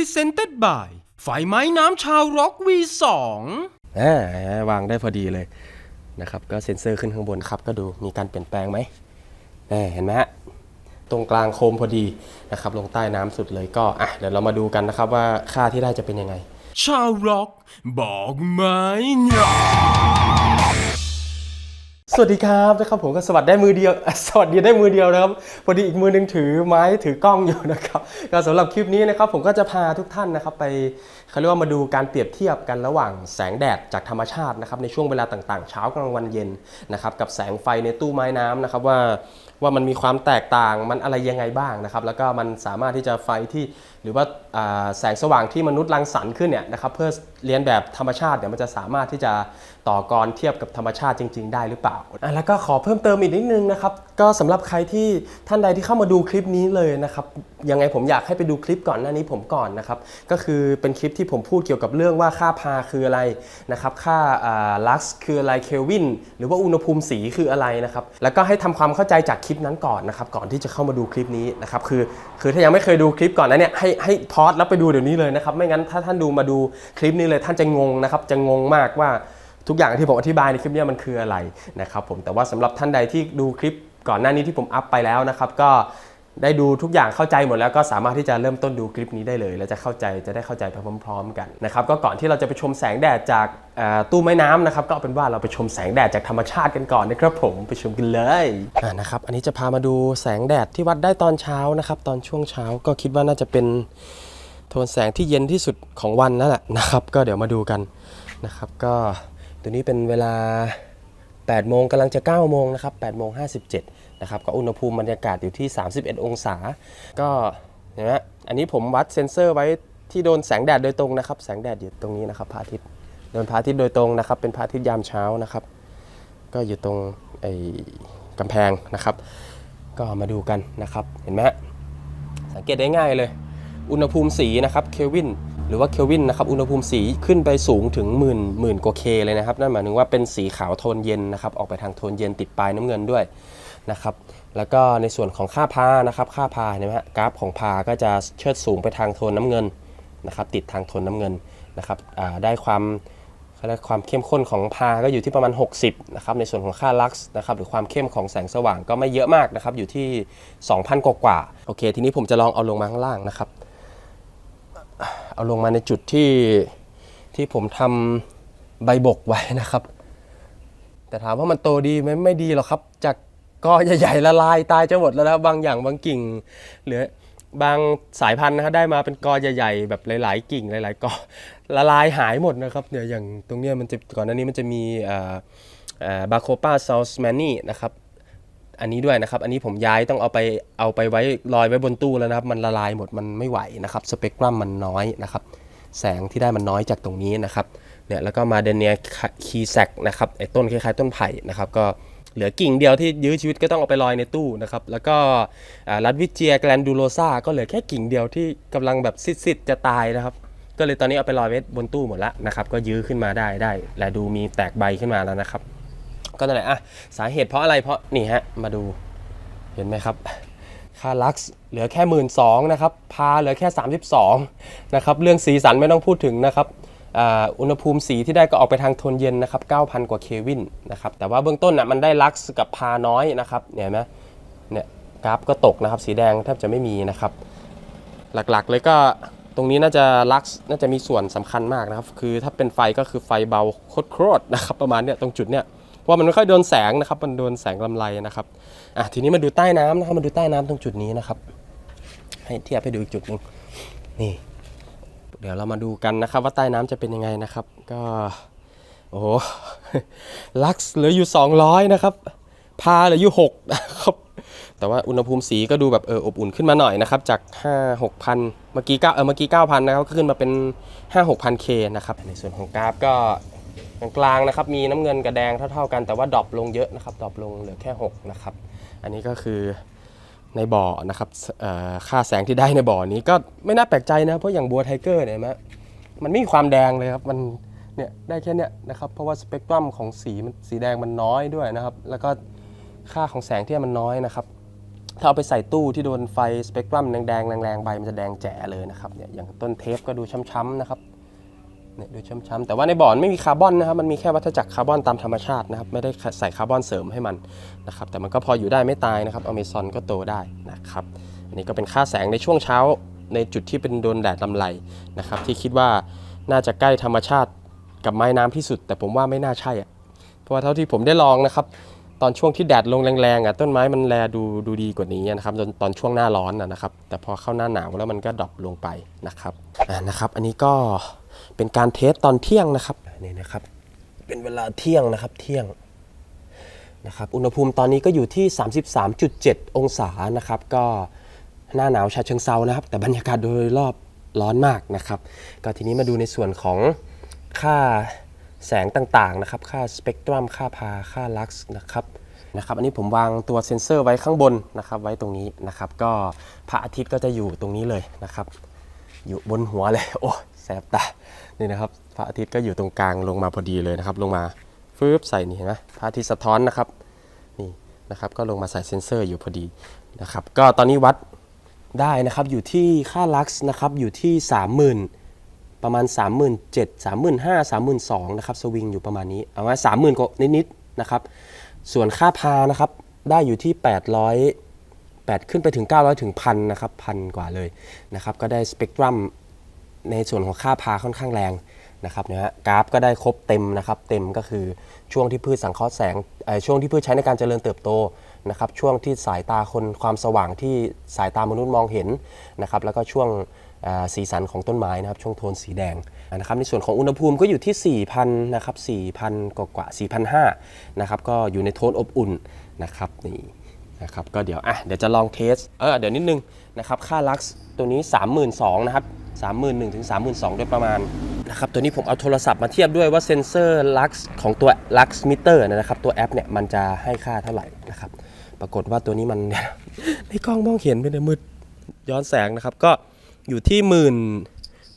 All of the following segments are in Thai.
Presented by ไฟไม้น้ำชาวร็อก V2 อ่าวางได้พอดีเลยนะครับก็เซ็นเซอร์ขึ้นข้างบนครับ ก็ดูมีการเปลี่ยนแปลงไหมแหม่เห็นไหมฮะตรงกลางโคมพอดีนะครับลงใต้น้ำสุดเลยก็อะเดี๋ยวเรามาดูกันนะครับว่าค่าที่ได้จะเป็นยังไง ชาวร็อก บอกไหม้หรอ สวัสดีครับนะครับผมก็สวัสดีได้มือเดียว สวัสดีได้มือเดียวนะครับพอดีอีกมือหนึงถือไม้ถือกล้องอยู่นะครับก็สำหรับคลิปนี้นะครับผมก็จะพาทุกท่านนะครับไปเขาเรียกว่ามาดูการเปรียบเทียบกันระหว่างแสงแดดจากธรรมชาตินะครับในช่วงเวลาต่างๆ เช้ากลางวันเย็นนะครับกับแสงไฟในตู้ไม้น้ำนะครับว่าว่ามันมีความแตกต่างมันอะไรยังไงบ้างนะครับแล้วก็มันสามารถที่จะไฟที่หรือว่าอ่าแสงสว่างที่มนุษย์รังสรรค์ขึ้นเนี่ยนะครับเพื่อเรียนแบบธรรมชาติเนี่ยมันจะสามารถที่จะต่อกรเทียบกับธรรมชาติจริง ๆ ได้หรือเปล่าอะแล้วก็ขอเพิ่มเติมอีกนิดนึงนะครับก็สำหรับใครที่ท่านใดที่เข้ามาดูคลิปนี้เลยนะครับยังไงผมอยากให้ไปดูคลิปก่อนหน้านี้ผมก่อนนะครับก็คือเป็นคลิปที่ผมพูดเกี่ยวกับเรื่องว่าค่าพาคืออะไรนะครับค่าลักซ์คืออะไรเคลวินหรือว่าอุณหภูมิสีคืออะไรนะครับแล้วก็ให้ทำความเข้าใจจากคลิปนั้นก่อนนะครับก่อนที่จะเข้ามาดูคลิปนี้นะครับคือคือถ้ายังไม่เคยดูคลิปก่อนนะเนี่ยให้ให้พอดแล้วไปดูเดี๋ยวนี้เลยนะครับไม่งั้นถ้าท่านดูมาดูคลิปนี้เลยท่านจะงงนะครับจะงงมากว่า ทุกอย่างที่ผมอธิบายในคลิปนี้มันคืออะไรนะครับผมแต่ว่าสำหรับท่านใดที่ดูคลิปก่อนหน้านี้ที่ผมอัพไปแล้วนะครับก็ได้ดูทุกอย่างเข้าใจหมดแล้วก็สามารถที่จะเริ่มต้นดูคลิปนี้ได้เลย แล้วจะเข้าใจจะได้เข้าใจไปพร้อม ๆ กันนะครับก็ก่อนที่เราจะไปชมแสงแดดจากตู้ไม้น้ำนะครับก็เอาเป็นว่าเราไปชมแสงแดดจากธรรมชาติกันก่อนนะครับผมไปชมกันเลยนะครับอันนี้จะพามาดูแสงแดดที่วัดได้ตอนเช้านะครับตอนช่วงเช้าก็คิดว่าน่าจะเป็นโทนแสงที่เย็นที่สุดของวันนั่นแหละนะครับ ก็เดี๋ยวมาดูกันนะครับก็ ตัวนี้เป็นเวลา 8 โมงกำลังจะ 9 โมงนะครับ8โมง57นะครับก็อุณหภูมิบรรยากาศอยู่ที่ 31 องศา ก็เห็นไหมอันนี้ผมวัดเซ็นเซอร์ไว้ที่โดนแสงแดดโดยตรงนะครับ แสงแดดอยู่ตรงนี้นะครับพระอาทิตย์โดนพระอาทิตย์โดยตรงนะครับ เป็นพระอาทิตย์ยามเช้านะครับ ก็อยู่ตรงไอ้กำแพงนะครับ ก็มาดูกันนะครับ เห็นไหมสังเกตได้ง่ายเลย อุณหภูมิสีนะครับเคลวิน หรือว่าเคลวินนะครับอุณหภูมิสีขึ้นไปสูงถึงหมื่นหมื่นกว่าเคเลยนะครับนั่นหมายถึงว่าเป็นสีขาวโทนเย็นนะครับออกไปทางโทนเย็นติดปลายน้ำเงินด้วยนะครับแล้วก็ในส่วนของค่าพานะครับค่าพาเห็นไหมฮะกราฟของพาก็จะเชิดสูงไปทางโทนน้ำเงินนะครับติดทางโทนน้ำเงินนะครับได้ความความเข้มข้นของพาก็อยู่ที่ประมาณ 60นะครับในส่วนของค่าลักซ์นะครับหรือความเข้มของแสงสว่างก็ไม่เยอะมากนะครับอยู่ที่ 2,000 กว่ากว่าๆโอเค ทีนี้ผมจะลองเอาลงมาข้างล่างนะครับ เอาลงมาในจุดที่ที่ผมทำใบบกไว้นะครับ แต่ถามว่ามันโตดีไหมไม่ดีหรอกครับ จากกอใหญ่ๆละลายตายจะหมดแล้วนะบางอย่างบางกิ่งเหลือบางสายพันธุ์นะครับได้มาเป็นกอใหญ่ๆแบบหลาย ๆ กิ่งหลาย ๆกอละลายหายหมดนะครับเนี่ยอย่างตรงเนี้ยมันจะก่อนหน้านี้มันจะมีบาโคปาซอลสแมนนี่นะครับ อันนี้ด้วยนะครับ อันนี้ผมย้ายต้องเอาไปเอาไปไว้ลอยไว้บนตู้แล้วนะครับ มันละลายหมดมันไม่ไหวนะครับ สเปกตรัมมันน้อยนะครับ แสงที่ได้มันน้อยจากตรงนี้นะครับ เนี่ยแล้วก็มาเดเนียคีแซกนะครับไอ้ต้นคล้ายๆต้นไผ่นะครับ ก็เหลือกิ่งเดียวที่ยื้อชีวิตก็ต้องเอาไปลอยในตู้นะครับ แล้วก็รัดวิเจียแกลนดูโรซาก็เหลือแค่กิ่งเดียวที่กำลังแบบซิดๆจะตายนะครับ ก็เลยตอนนี้เอาไปลอยไว้บนตู้หมดแล้วนะครับ ก็ยื้อขึ้นมาได้ได้ และดูมีแตกใบขึ้นมาแล้วนะครับ ก็นั่นแหละอะสาเหตุเพราะอะไรเพราะนี่ฮะมาดูเห็นไหมครับ ค่าลักซ์เหลือแค่หมื่นสองนะครับพาเหลือแค่ 32นะครับเรื่องสีสันไม่ต้องพูดถึงนะครับอ,อุณหภูมิสีที่ได้ก็ออกไปทางโทนเย็นนะครับ 9,000 กว่าเควินนะครับแต่ว่าเบื้องต้นน่ะมันได้ลักซ์กับพาน้อยนะครับเนี่ยเห็นไหมเนี่ยกราฟก็ตกนะครับ สีแดงแทบจะไม่มีนะครับ หลักๆเลยก็ตรงนี้น่าจะลักซ์น่าจะมีส่วนสำคัญมากนะครับ คือถ้าเป็นไฟก็คือไฟเบาโคตรๆนะครับ ประมาณเนี้ยตรงจุดเนี้ย เพราะว่ามันไม่ค่อยโดนแสงนะครับ มันโดนแสงลำไรนะครับอะทีนี้มาดูใต้น้ำนะครับมาดูใต้น้ำตรงจุดนี้นะครับ ให้เทียบให้ดูอีกจุดหนึ่งนี่ เดี๋ยวเรามาดูกันนะครับ ว่าใต้น้ำจะเป็นยังไงนะครับ ก็โอ้โหลักซ์เหลืออยู่ 200 นะครับ พาเหลืออยู่6นะครับแต่ว่าอุณหภูมิสีก็ดูแบบเอออบอุ่นขึ้นมาหน่อยนะครับ จาก 5 6พันเมื่อกี้9เออเมื่อกี้ 9,000 นะครับก็ขึ้นมาเป็น 5 6พันเคนะครับ ในส่วนของกราฟก็ กลางนะครับมีน้ำเงินกับแดงเท่าๆกันแต่ว่าดรอปลงเยอะนะครับดรอปลงเหลือแค่6นะครับอันนี้ก็คือในบ่อนะครับค่าแสงที่ได้ในบ่อนี้ก็ไม่น่าแปลกใจนะเพราะอย่างบัวไทเกอร์เนี่ยเห็นไหมมันไม่มีความแดงเลยครับมันเนี่ยได้แค่เนี้ยนะครับเพราะว่าสเปกตรัมของสีมันสีแดงมันน้อยด้วยนะครับแล้วก็ค่าของแสงที่มันน้อยนะครับถ้าเอาไปใส่ตู้ที่โดนไฟสเปกตรัมแดงๆแรงๆใบมันจะแดงแจ๋เลยนะครับเนี่ยอย่างต้นเทปก็ดูช้ำๆนะครับ เนี่ยดูช้ำๆแต่ว่าในบ่อนไม่มีคาร์บอนนะครับ มันมีแค่วัฏจักรคาร์บอนตามธรรมชาตินะครับ ไม่ได้ใส่คาร์บอนเสริมให้มันนะครับ แต่มันก็พออยู่ได้ไม่ตายนะครับ อเมซอนก็โตได้นะครับ อันนี้ก็เป็นค่าแสงในช่วงเช้าในจุดที่เป็นโดนแดดลำไรนะครับ ที่คิดว่าน่าจะใกล้ธรรมชาติกับไม้น้ำที่สุด แต่ผมว่าไม่น่าใช่อะเพราะว่าเท่าที่ผมได้ลองนะครับ ตอนช่วงที่แดดลงแรงๆอะต้นไม้มันแลดูดูดีกว่านี้นะครับจนตอนช่วงหน้าร้อนนะนะครับ แต่พอเข้าหน้าหนาวแล้วมันก็ดรอปลงไปนะครับอ่านะครับ อันนี้ก็ เป็นการเทสตอนเที่ยงนะครับนี่นะครับ เป็นเวลาเที่ยงนะครับเที่ยงนะครับอุณหภูมิตอนนี้ก็อยู่ที่ 33.7 องศานะครับก็หน้าหนาวชาเชิงเซานะครับ แต่บรรยากาศโดยรอบร้อนมากนะครับ ก็ทีนี้มาดูในส่วนของค่าแสงต่างๆนะครับ ค่าสเปกตรัมค่าพาค่าลักซ์นะครับนะครับ อันนี้ผมวางตัวเซ็นเซอร์ไว้ข้างบนนะครับ ไว้ตรงนี้นะครับ ก็พระอาทิตย์ก็จะอยู่ตรงนี้เลยนะครับ อยู่บนหัวเลยโอ้ บตานี่นะครับพระอาทิตย์ก็อยู่ตรงกลางลงมาพอดีเลยนะครับ ลงมาฟืบใส่นี่เห็นไหมพระอาทิตย์สะท้อนนะครับนี่นะครับก็ลงมาใส่เซ็นเซอร์อยู่พอดีนะครับ ก็ตอนนี้วัดได้นะครับอยู่ที่ค่าลักซ์นะครับอยู่ที่ 30,000 ประมาณ 37,000 35,000 32,000นะครับสวิงอยู่ประมาณนี้เอาไว้30,000กว่านิดๆนะครับ ส่วนค่าพานะครับได้อยู่ที่ 800 8 ขึ้นไปถึง 900 ถึงพันนะครับพันกว่าเลยนะครับก็ได้สเปกตรัม ในส่วนของค่าพาค่อนข้างแรงนะครับนะฮะกราฟก็ได้ครบเต็มนะครับ เต็มก็คือช่วงที่พืชสังเคราะห์แสงช่วงที่พืชใช้ในการเจริญเติบโตนะครับ ช่วงที่สายตาคนความสว่างที่สายตามนุษย์มองเห็นนะครับ แล้วก็ช่วงสีสันของต้นไม้นะครับ ช่วงโทนสีแดงนะครับ ในส่วนของอุณหภูมิก็อยู่ที่ 4,000 นะครับ 4,000 กว่ากว่า4,500 นะครับ ก็อยู่ในโทนอบอุ่นนะครับนี่นะครับ ก็เดี๋ยวอะเดี๋ยวจะลองเทส เออเดี๋ยวนิดนึงนะครับ ค่าลักซ์ตัวนี้ 32,000นะครับ 31,000ถึง32,000โดยประมาณนะครับตัวนี้ผมเอาโทรศัพท์มาเทียบด้วยว่าเซ็นเซอร์ลักซ์ของตัวลักซ์มิเตอร์นะครับตัวแอปเนี่ยมันจะให้ค่าเท่าไหร่นะครับปรากฏว่าตัวนี้มันในกล้องมองเห็นเป็นมืดย้อนแสงนะครับก็อยู่ที่หมื่น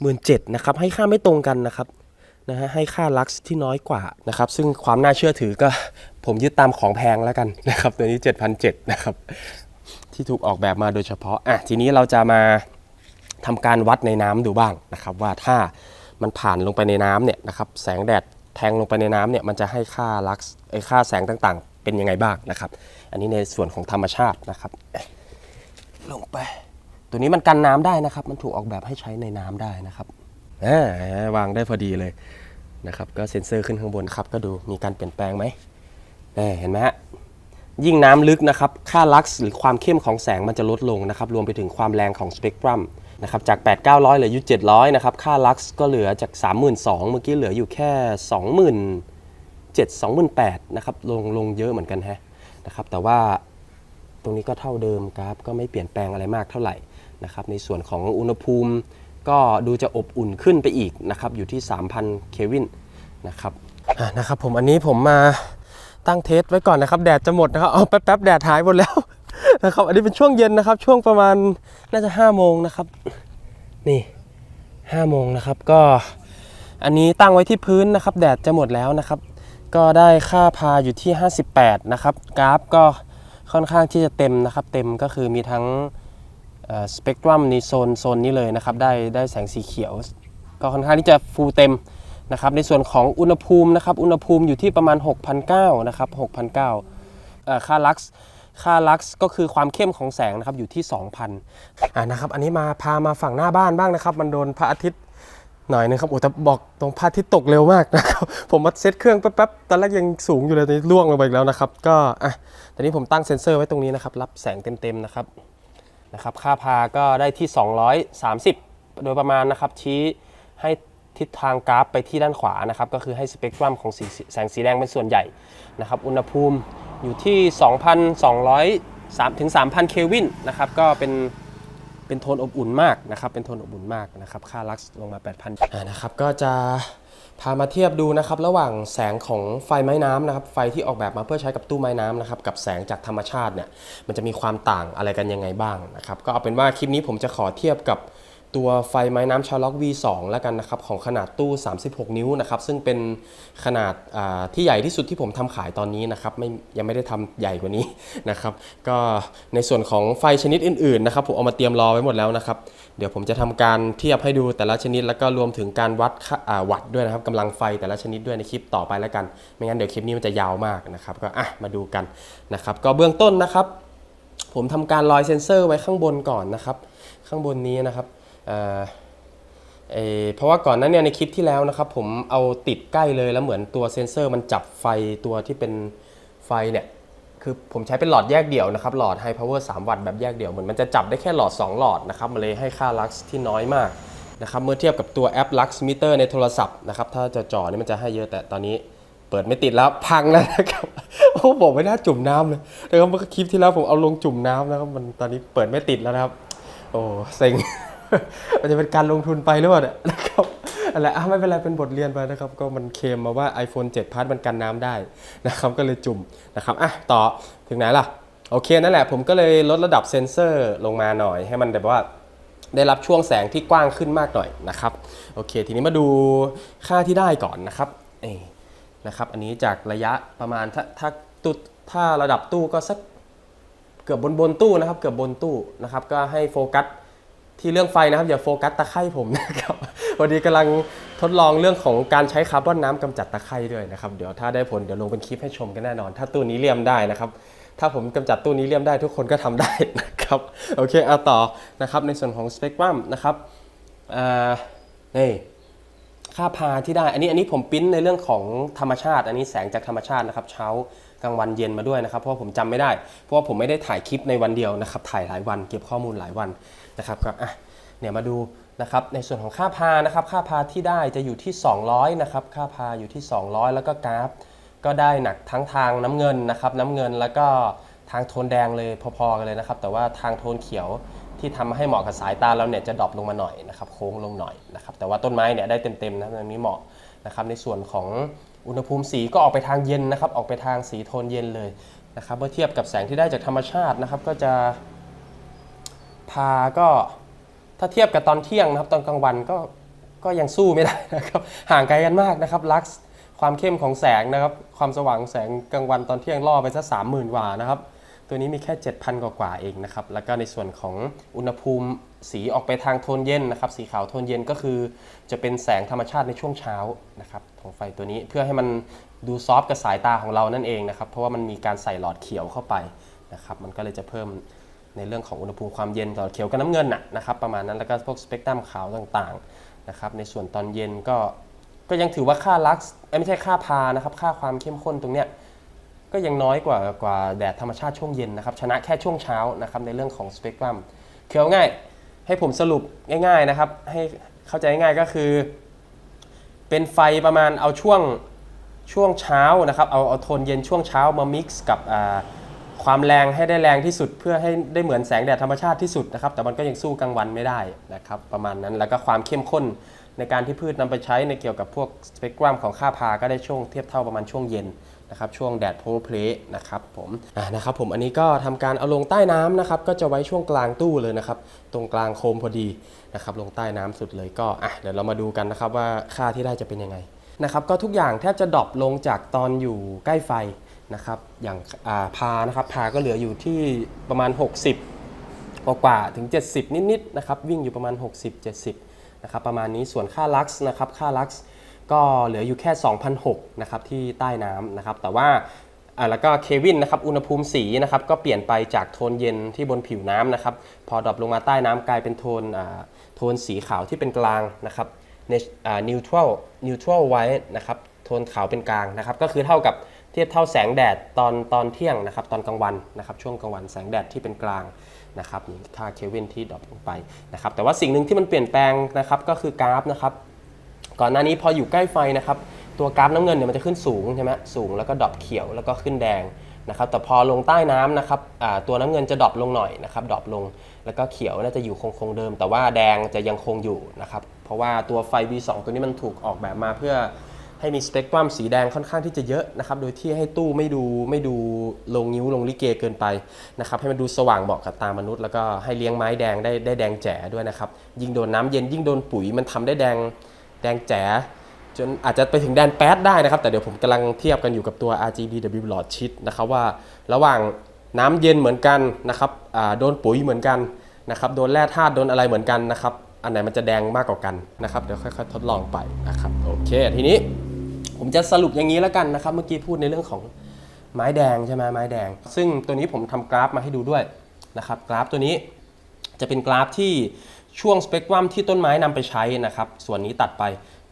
หมื่นเจ็ดนะครับให้ค่าไม่ตรงกันนะครับนะฮะให้ค่าลักซ์ที่น้อยกว่านะครับซึ่งความน่าเชื่อถือก็ผมยึดตามของแพงแล้วกันนะครับตัวนี้7,700นะครับที่ถูกออกแบบมาโดยเฉพาะอะทีนี้เราจะมา ทำการวัดในน้ำดูบ้างนะครับว่าถ้ามันผ่านลงไปในน้ำเนี่ยนะครับแสงแดดแทงลงไปในน้ำเนี่ยมันจะให้ค่าลักซ์ไอค่าแสงต่างๆ เป็นยังไงบ้างนะครับ อันนี้ในส่วนของธรรมชาตินะครับ ลงไป ตัวนี้มันกันน้ำได้นะครับ มันถูกออกแบบให้ใช้ในน้ำได้นะครับวางได้พอดีเลยนะครับ ก็เซ็นเซอร์ขึ้นข้างบนครับ ก็ดูมีการเปลี่ยนแปลงไหมเเห็นไหมฮะยิ่งน้ำลึกนะครับ ค่าลักซ์หรือความเข้มของแสงมันจะลดลงนะครับ รวมไปถึงความแรงของสเปกตรัม นะครับจาก 8 900เหลืออยู่700นะครับค่าลักซ์ก็เหลือจาก 32,000เมื่อกี้เหลืออยู่แค่ 20,000 7 28,000นะครับลงลงเยอะเหมือนกันฮะนะครับแต่ว่าตรงนี้ก็เท่าเดิมกราฟก็ไม่เปลี่ยนแปลงอะไรมากเท่าไหร่นะครับในส่วนของอุณหภูมิก็ดูจะอบอุ่นขึ้นไปอีกนะครับอยู่ที่ 3,000เควินนะครับะนะครับผมอันนี้ผมมาตั้งเทสไว้ก่อนนะครับ แดดจะหมดนะครับเอาแป๊บๆแดดหายหมดแล้ว นะครับอันนี้เป็นช่วงเย็นนะครับ ช่วงประมาณน่าจะ5โมงนะครับ นี่5โมงนะครับก็อันนี้ตั้งไว้ที่พื้นนะครับ แดดจะหมดแล้วนะครับ ก็ได้ค่าพาอยู่ที่ 58 นะครับ กราฟก็ค่อนข้างที่จะเต็มนะครับ เต็มก็คือมีทั้งสเปกตรัมในโซนโซนนี้เลยนะครับ ได้ได้แสงสีเขียว ก็ค่อนข้างที่จะฟูเต็มนะครับ ในส่วนของอุณหภูมินะครับ อุณหภูมิอยู่ที่ประมาณ 6,900นะครับ6,900เอ่อค่าลักซ์ ค่าลักซ์ก็คือความเข้มของแสงนะครับอยู่ที่ 2,000อ่านะครับอันนี้มาพามาฝั่งหน้าบ้านบ้างนะครับ มันโดนพระอาทิตย์หน่อยนึงครับโอ้แต่บอกตรงพระอาทิตย์ตกเร็วมากนะครับผมมาเซตเครื่องแป๊บๆตอนแรกยังสูงอยู่เลยตอนนี้ล่วงลงไปอีกแล้วนะครับ ก็อะตอนนี้ผมตั้งเซ็นเซอร์ไว้ตรงนี้นะครับ รับแสงเต็มๆนะครับนะครับค่าพาก็ได้ที่ 230 โดยประมาณนะครับชี้ให้ทิศทางกราฟไปที่ด้านขวานะครับก็คือให้สเปกตรัมของสีแสงสีแดงเป็นส่วนใหญ่นะครับอุณหภูมิ อยู่ที่ 2,200 3ถึง 3,000 เคลวินนะครับ ก็เป็นเป็นโทนอบอุ่นมากนะครับ เป็นโทนอบอุ่นมากนะครับ ค่าลักซ์ลงมา 8,000อ่านะครับ ก็จะพามาเทียบดูนะครับระหว่างแสงของไฟไม้น้ำนะครับไฟที่ออกแบบมาเพื่อใช้กับตู้ไม้น้ำนะครับกับแสงจากธรรมชาติเนี่ยมันจะมีความต่างอะไรกันยังไงบ้างนะครับก็เอาเป็นว่าคลิปนี้ผมจะขอเทียบกับ ตัวไฟไม้น้ำชาล็อก V2 แล้วกันนะครับของขนาดตู้ 36 นิ้วนะครับซึ่งเป็นขนาดาที่ใหญ่ที่สุดที่ผมทำขายตอนนี้นะครับไม่ยังไม่ได้ทำใหญ่กว่านี้นะครับก็ในส่วนของไฟชนิดอื่นๆนะครับผมเอามาเตรียมรอไว้หมดแล้วนะครับเดี๋ยวผมจะทำการเทียบให้ดูแต่ละชนิด แล้วก็รวมถึงการวัดวัดด้วยนะครับกำลังไฟแต่ละชนิดด้วยในคลิปต่อไปแล้วกัน ไม่งั้นเดี๋ยวคลิปนี้มันจะยาวมากนะครับก็อะมาดูกันนะครับก็เบื้องต้นนะครับ ผมทำการลอยเซ็นเซอร์ไว้ข้างบนก่อนนะครับ ข้างบนนี้นะครับ เออเพราะว่าก่อนหนั้นเนี่ยในคลิปที่แล้วนะครับผมเอาติดใกล้เลยแล้วเหมือนตัวเซ็นเซอร์มันจับไฟตัวที่เป็นไฟเนี่ยคือผมใช้เป็นหลอดแยกเดี่ยวนะครับหลอด High Power 3วัตต์แบบแยกเดี่ยวเหมือนมันจะจับได้แค่หลอด 2 หลอดนะครับมันเลยให้ค่าลักซ์ที่น้อยมากนะครับเมื่อเทียบกับตัวแอป Lux Meter ในโทรศัพท์นะครับถ้าจะจ่อนี่มันจะให้เยอะแต่ตอนนี้เปิดไม่ติดแล้วพังแล้วนะครับโอ้บอกไม่น่าจุ่มน้ำเลยนะครับเมื่อคลิปที่แล้วผมเอาลงจุ่มน้ำนะครับมันตอนนี้เปิดไม่ติดแล้วนะครับ โอ้เซ็ง มันจะเป็นการลงทุนไปหรือเปล่าเนี่ยนะครับอะไรอะไม่เป็นไรเป็นบทเรียนไปนะครับ ก็มันเคมมาว่า iPhone 7 Plus มันกันน้ำได้นะครับ ก็เลยจุ่มนะครับอะต่อถึงไหนล่ะ โอเคนั่นแหละผมก็เลยลดระดับเซนเซอร์ลงมาหน่อย ให้มันแบบว่าได้รับช่วงแสงที่กว้างขึ้นมากหน่อยนะครับโอเค ทีนี้มาดูค่าที่ได้ก่อนนะครับเอนะครับ อันนี้จากระยะประมาณถ้าถ้าตู้ถ้าระดับตู้ก็สักเกือบบนบนตู้นะครับ เกือบบนตู้นะครับ ก็ให้โฟกัส ที่เรื่องไฟนะครับอย่าโฟกัสตะไคร่ผมนะครับวันนี้กำลังทดลองเรื่องของการใช้คาร์บอนน้ำกำจัดตะไคร่ด้วยนะครับเดี๋ยวถ้าได้ผลเดี๋ยวลงเป็นคลิปให้ชมกันแน่นอน ถ้าตู้นี้เลี่ยมได้นะครับ ถ้าผมกำจัดตู้นี้เลี่ยมได้ทุกคนก็ทำได้นะครับโอเคเอาต่อนะครับในส่วนของสเปกตรัมนะครับนี่ค่าพาที่ได้อันนี้อันนี้ผมปริ้นในเรื่องของธรรมชาติ อันนี้แสงจากธรรมชาตินะครับ เช้ากลางวันเย็นมาด้วยนะครับ เพราะผมจำไม่ได้ เพราะว่าผมไม่ได้ถ่ายคลิปในวันเดียวนะครับ ถ่ายหลายวันเก็บข้อมูลหลายวัน นะครับก็อะเนี่ยมาดูนะครับในส่วนของค่าพานะครับค่าพาที่ได้จะอยู่ที่ 200นะครับค่าพาอยู่ที่ 200 แล้วก็กราฟ ก็ได้หนักทั้งทางน้ำเงินนะครับน้ำเงินแล้วก็ทางโทนแดงเลยพอๆกันเลยนะครับ แต่ว่าทางโทนเขียวที่ทำให้เหมาะกับสายตาเราเนี่ยจะดรอปลงมาหน่อยนะครับโค้งลงหน่อยนะครับแต่ว่าต้นไม้เนี่ยได้เต็มๆนะตรงนี้เหมาะนะครับในส่วนของอุณหภูมิสีก็ออกไปทางเย็นนะครับออกไปทางสีโทนเย็นเลยนะครับเมื่อเทียบกับแสงที่ได้จากธรรมชาตินะครับก็จะ พาก็ถ้าเทียบกับตอนเที่ยงนะครับตอนกลางวันก็ก็ยังสู้ไม่ได้นะครับห่างไกลกันมากนะครับลักซ์ความเข้มของแสงนะครับความสว่างของแสงกลางวันตอนเที่ยงล่อไปสักสามหมื่นกว่านะครับตัวนี้มีแค่ 7,000 กว่ากว่าเองนะครับแล้วก็ในส่วนของอุณหภูมิสีออกไปทางโทนเย็นนะครับสีขาวโทนเย็นก็คือ จะเป็นแสงธรรมชาติในช่วงเช้านะครับของไฟตัวนี้เพื่อให้มันดูซอฟกับสายตาของเรานั่นเองนะครับเพราะว่ามันมีการใส่หลอดเขียวเข้าไปนะครับมันก็เลยจะเพิ่ม ในเรื่องของอุณหภูมิความเย็นหลอเขียวกับน้ำเงินน่ะนะครับประมาณนั้นแล้วก็พวกสเปกตรัมขาวต่างๆนะครับในส่วนตอนเย็นก็ก็ยังถือว่าค่าลักซ์ไม่ใช่ค่าพานะครับค่าความเข้มข้นตรงเนี้ยก็ยังน้อยกว่ากว่าแดดธรรมชาติช่วงเย็นนะครับชนะแค่ช่วงเช้านะครับในเรื่องของสเปกตรัมคือเอาง่ายให้ผมสรุปง่ายๆนะครับให้เข้าใจง่ายก็คือ เป็นไฟประมาณเอาช่วงช่วงเช้านะครับเอาเอาโทนเย็นช่วงเช้ามา mix กับอ่า ความแรงให้ได้แรงที่สุดเพื่อให้ได้เหมือนแสงแดดธรรมชาติที่สุดนะครับ แต่มันก็ยังสู้กลางวันไม่ได้นะครับ ประมาณนั้นแล้วก็ความเข้มข้นในการที่พืชนำไปใช้ในเกี่ยวกับพวกสเปกตรัมของค่าพาก็ได้ช่วงเทียบเท่าประมาณช่วงเย็นนะครับช่วงแดดโพลเพลนะครับผมนะครับผมอันนี้ก็ทำการเอาลงใต้น้ำนะครับก็จะไว้ช่วงกลางตู้เลยนะครับ ตรงกลางโคมพอดีนะครับลงใต้น้ำสุดเลยก็อะเดี๋ยวเรามาดูกันนะครับว่าค่าที่ได้จะเป็นยังไงนะครับก็ทุกอย่างแทบจะดรอปลงจากตอนอยู่ใกล้ไฟ นะครับอย่างาพานะครับพาก็เหลืออยู่ที่ประมาณ 60 กว่ากว่าถึง 70 นิดๆนะครับวิ่งอยู่ประมาณ 60-70นะครับประมาณนี้ส่วนค่าลักซ์นะครับค่าลักซ์ก็เหลืออยู่แค่ 2,006นะครับที่ใต้น้ำนะครับแต่ว่าแล้วก็เควินนะครับอุณหภูมิสีนะครับก็เปลี่ยนไปจากโทนเย็นที่บนผิวน้ำนะครับพอดรอปลงมาใต้น้ำกลายเป็นโทนโทนสีขาวที่เป็นกลางนะครับนิวทรัลนิวทรัลไว้นะครับโทนขาวเป็นกลางนะครับก็คือเท่ากับ เทียบเท่าแสงแดดตอนตอนเที่ยงนะครับตอนกลางวันนะครับช่วงกลางวันแสงแดดที่เป็นกลางนะครับนี่ค่าเควินที่ดรอปลงไปนะครับแต่ว่าสิ่งหนึ่งที่มันเปลี่ยนแปลงนะครับก็คือกราฟนะครับก่อนหน้านี้พออยู่ใกล้ไฟนะครับตัวกราฟน้ำเงินเนี่ยมันจะขึ้นสูงใช่ไหมสูงแล้วก็ดรอปเขียวแล้วก็ขึ้นแดงนะครับแต่พอลงใต้น้ำนะครับตัวน้ำเงินจะดรอปลงหน่อยนะครับดรอปลงแล้วก็เขียวน่าจะอยู่คงคงเดิม แต่ว่าแดงจะยังคงอยู่นะครับเพราะว่าตัวไฟ V2 ตัวนี้มันถูกออกแบบมาเพื่อ ให้มีสเปกตรัมสีแดงค่อนข้างที่จะเยอะนะครับโดยที่ให้ตู้ไม่ดูไม่ดูลงนิ้วลงลิเกเกินไปนะครับให้มันดูสว่างเหมาะกับตามนุษย์ แล้วก็ให้เลี้ยงไม้แดงได้ได้แดงแจ๋ด้วยนะครับยิ่งโดนน้ำเย็นยิ่งโดนปุ๋ยมันทำได้แดงแดงแจ๋จนอาจจะไปถึงแดนแป๊ดได้นะครับ แต่เดี๋ยวผมกำลังเทียบกันอยู่กับตัว RGBW หลอดชิดนะครับว่าระหว่างน้ำเย็นเหมือนกันนะครับโดนปุ๋ยเหมือนกันนะครับโดนแร่ธาตุโดนอะไรเหมือนกันนะครับ อันไหนมันจะแดงมากกว่ากันนะครับ เดี๋ยวค่อยๆทดลองไปนะครับ โอเค ทีนี้ ผมจะสรุปอย่างนี้แล้วกันนะครับ เมื่อกี้พูดในเรื่องของไม้แดงใช่ไหมไม้แดง ซึ่งตัวนี้ผมทำกราฟมาให้ดูด้วยนะครับ กราฟตัวนี้จะเป็นกราฟที่ช่วงสเปกตรัมที่ต้นไม้นำไปใช้นะครับ ส่วนนี้ตัดไป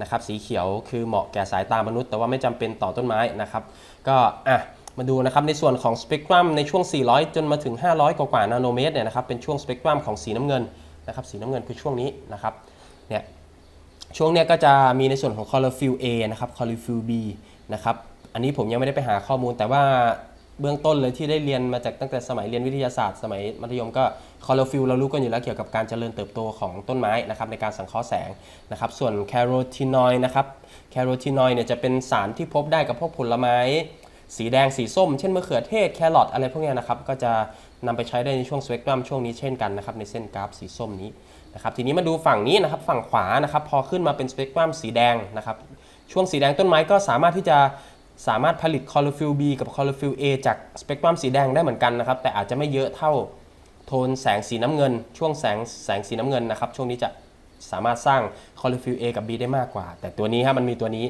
นะครับ สีเขียวคือเหมาะแก่สายตามนุษย์ แต่ว่าไม่จำเป็นต่อต้นไม้นะครับ ก็อะมาดูนะครับในส่วนของสเปกตรัมในช่วง 400 จนมาถึง 500 กว่ากว่านาโนเมตรเนี่ยนะครับเป็นช่วงสเปกตรัมของสีน้ำเงินนะครับ สีน้ำเงินคือช่วงนี้นะครับเนี่ย ช่วงเนี้ยก็จะมีในส่วนของ chlorophyll A นะครับ chlorophyll B นะครับ อันนี้ผมยังไม่ได้ไปหาข้อมูล แต่ว่าเบื้องต้นเลยที่ได้เรียนมาจากตั้งแต่สมัยเรียนวิทยาศาสตร์ สมัยมัธยมก็ chlorophyll เรารู้กันอยู่แล้วเกี่ยวกับการเจริญเติบโตของต้นไม้นะครับในการสังเคราะห์แสงนะครับ ส่วน carotenoid นะครับ carotenoid เนี่ยจะเป็นสารที่พบได้กับพวกผลไม้ สีแดงสีส้ม เช่นมะเขือเทศแครอทอะไรพวกเนี้ยนะครับก็จะนำไปใช้ได้ในช่วงสเปกตรัมช่วงนี้เช่นกันนะครับในเส้นกราฟสีส้มนี้ นะครับทีนี้มาดูฝั่งนี้นะครับฝั่งขวานะครับพอขึ้นมาเป็นสเปกตรัมสีแดงนะครับช่วงสีแดงต้นไม้ก็สามารถที่จะสามารถผลิตคลอโรฟิล B กับคลอโรฟิล A จากสเปกตรัมสีแดงได้เหมือนกันนะครับแต่อาจจะไม่เยอะเท่าโทนแสงสีน้ำเงิน ช่วงแสงแสงสีน้ำเงินนะครับช่วงนี้จะสามารถสร้างคอล o ฟิล A กับ B ได้มากกว่า แต่ตัวนี้ครับมันมีตัวนี้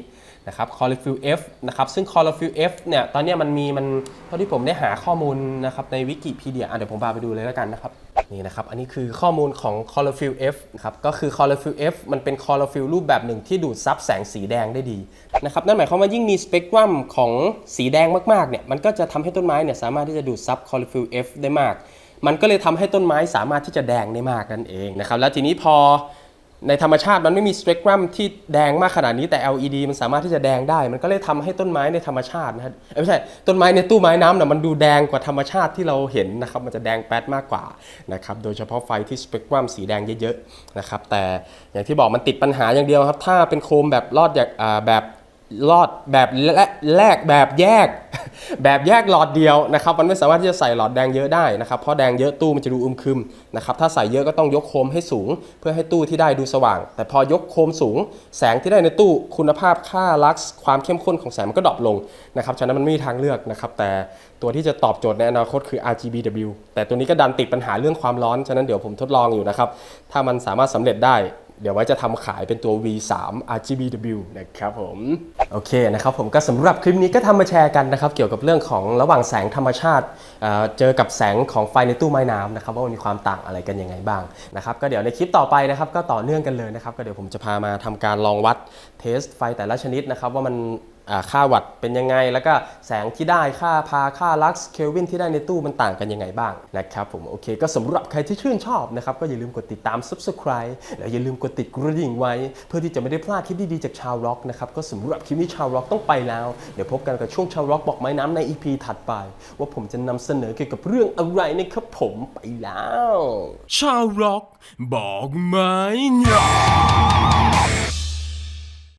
นะครับคอล o ฟิล F นะครับซึ่งคอล o ฟิล F เนี่ยตอนนี้มันมีมันเท่าที่ผมได้หาข้อมูลนะครับในวิกิพีเดียเดี๋ยวผมพาไปดูเลยแล้วกันนะครับ นี่นะครับ อันนี้คือข้อมูลของคอล o ฟิล F นะครับ ก็คือคอล o ฟิล F มันเป็นคอล o ฟิลรูปแบบหนึ่งที่ดูดซับแสงสีแดงได้ดีนะครับ นั่นหมายความว่ายิ่งมีสเปกตรัมของสีแดงมากๆ เนี่ย มันก็จะทำให้ต้นไม้เนี่ยสามารถที่จะดูดซับคอล o ฟิล F ได้มาก มันก็เลยทำให้ต้นไม้สามารถที่จะแดงได้มากนั่นเองนะครับ แล้วทีนี้พอ ในธรรมชาติมันไม่มีสเปกตรัมที่แดงมากขนาดนี้แต่ LED มันสามารถที่จะแดงได้ มันก็เลยทำให้ต้นไม้ในธรรมชาตินะฮะเอ้ยไม่ใช่ต้นไม้ในตู้ไม้น้ำน่ะมันดูแดงกว่าธรรมชาติที่เราเห็นนะครับมันจะแดงแป๊ดมากกว่านะครับโดยเฉพาะไฟที่สเปกตรัมสีแดงเยอะๆนะครับแต่อย่างที่บอกมันติดปัญหาอย่างเดียวครับถ้าเป็นโคมแบบรอดอย่าแบบ รอดแบบแลกแบบแยก แบบแยกหลอดเดียวนะครับมันไม่สามารถที่จะใส่หลอดแดงเยอะได้นะครับเพราะแดงเยอะตู้มันจะดูอึมครึมนะครับถ้าใส่เยอะก็ต้องยกโคมให้สูง เพื่อให้ตู้ที่ได้ดูสว่าง แต่พอยกโคมสูง แสงที่ได้ในตู้คุณภาพค่าลักซ์ความเข้มข้นของแสงมันก็ดรอปลงนะครับฉะนั้นมันไม่มีทางเลือกนะครับแต่ตัวที่จะตอบโจทย์ในอนาคตคือ RGBW แต่ตัวนี้ก็ดันติดปัญหาเรื่องความร้อนฉะนั้นเดี๋ยวผมทดลองอยู่นะครับถ้ามันสามารถสำเร็จได้ เดี๋ยวไว้จะทำขายเป็นตัว V3 RGBW นะครับผม โอเคนะครับผมก็สำหรับคลิปนี้ก็ทำมาแชร์กันนะครับ เกี่ยวกับเรื่องของระหว่างแสงธรรมชาติเเจอกับแสงของไฟในตู้ไม้น้ำนะครับว่ามันมีความต่างอะไรกันยังไงบ้างนะครับก็เดี๋ยวในคลิปต่อไปนะครับก็ต่อเนื่องกันเลยนะครับก็เดี๋ยวผมจะพามาทำการลองวัดเทสไฟแต่ละชนิดนะครับว่ามัน ค่าวัตต์เป็นยังไง แล้วก็แสงที่ได้ค่าพาค่าลักซ์เคลวินที่ได้ในตู้มันต่างกันยังไงบ้างนะครับผมโอเค ก็สำหรับใครที่ชื่นชอบนะครับ ก็อย่าลืมกดติดตาม Subscribe แล้วอย่าลืมกดติดกระดิ่งไว้ เพื่อที่จะไม่ได้พลาดคลิปดีๆจากชาวร็อกนะครับก็สำหรับคลิปนี้ชาวร็อกต้องไปแล้ว เดี๋ยวพบกันกับช่วงชาวร็อกบอกไม้น้ำใน EP ถัดไป ว่าผมจะนำเสนอเกี่ยวกับเรื่องอะไรนะครับผมไปแล้ว ชาวร็อกบอกไมเนี่ย